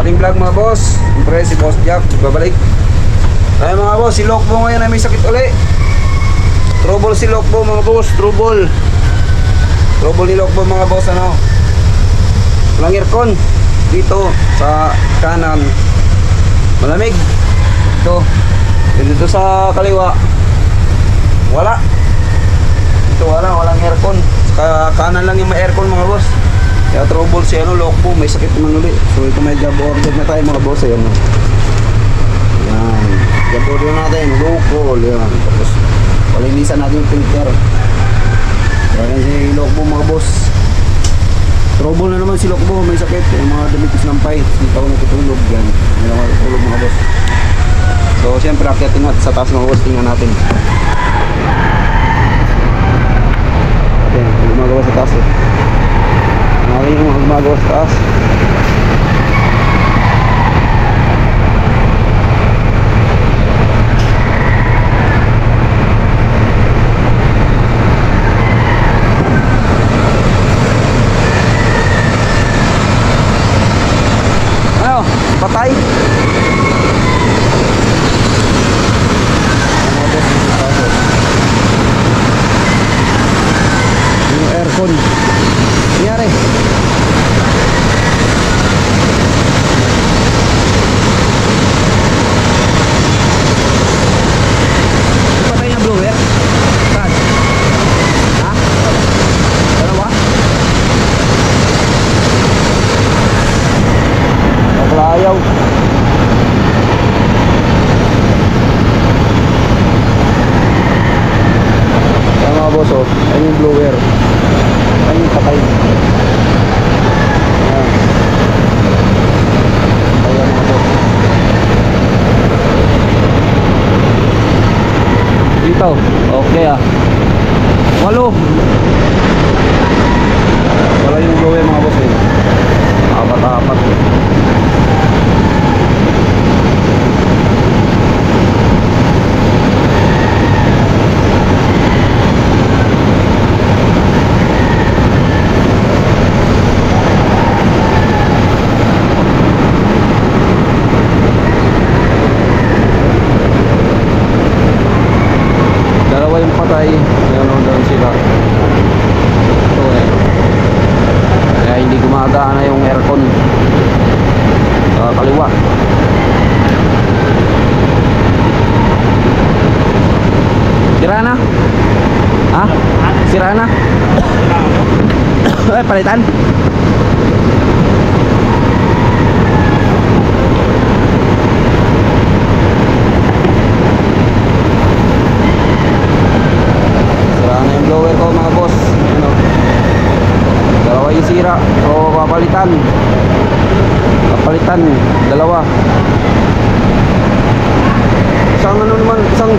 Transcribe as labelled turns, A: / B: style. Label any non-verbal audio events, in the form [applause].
A: sa ating vlog mga boss. Siyempre si Boss Jack, babalik. Ay mga boss, si Lokbo ngayon ay may sakit uli. Trouble si Lokbo mga boss, trouble. Trouble ni Lokbo mga boss ano. Walang aircon dito sa kanan. Malamig. Ito. Dito sa kaliwa. Wala. Dito wala, walang aircon. Sa kanan lang yung may aircon mga boss. Kaya trouble si ano, Lokbo, may sakit naman uli. So ito may job order na tayo mga boss. Ayan. oh. Yan. Job order natin, local. Yan. Tapos, palinisan natin yung filter. Yan si Lokbo mga boss. Trouble na naman si Lokbo, may sakit. Yung mga damit is nampay. Hindi taon natutulog. Yan. Hindi ako mga boss. So, siyempre, akyatin natin sa taas mga boss. Tingnan natin. Ayan, gumagawa sa taas eh. Marami sa taas. Ano? Patay? Yung aircon. Nangyari? Boss, oh. Ayun yung blower. Ayun yung patay. Ayan. Ayan mga boss. Dito. Okay ah. Walo. Wala yung blower mga boss eh. Apat-apat. Meron doon sila. Ito eh. Kaya hindi gumagana yung aircon. Sa kaliwa. Sira na? Ha? Sira na? [coughs] eh, palitan? Sira na yung blower ko mga boss. Ano? Dalawa yung sira. So, papalitan. Papalitan. Dalawa. Isang ano naman, isang